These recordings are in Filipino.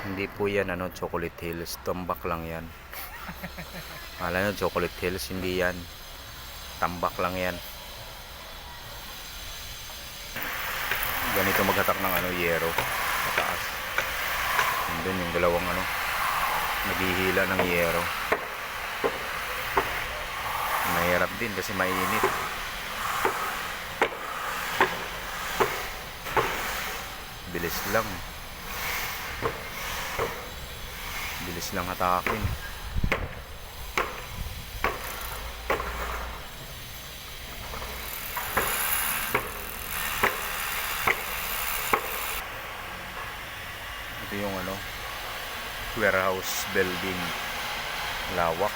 Hindi po yan ano, Chocolate Hills. Tambak lang yan. Kala nyo, Chocolate Hills. Hindi yan. Tambak lang yan. Ganito maghatak ng ano, yero. Mataas. Nandun yung dalawang ano, naghihila ng yero. Mahirap din kasi mainit. Bilis lang. Bilis lang hatakin. Ito yung ano, warehouse building. Lawak.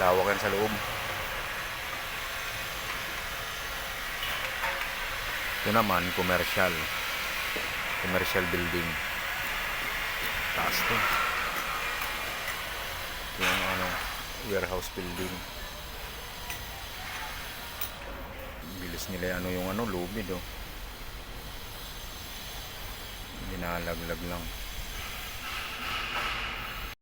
Lawak yan sa loob. Ito naman, commercial. Commercial building. Taas to. Ito yung ano, warehouse building. Bilis nila ano yung ano, lumid oh. Binalaglag lang.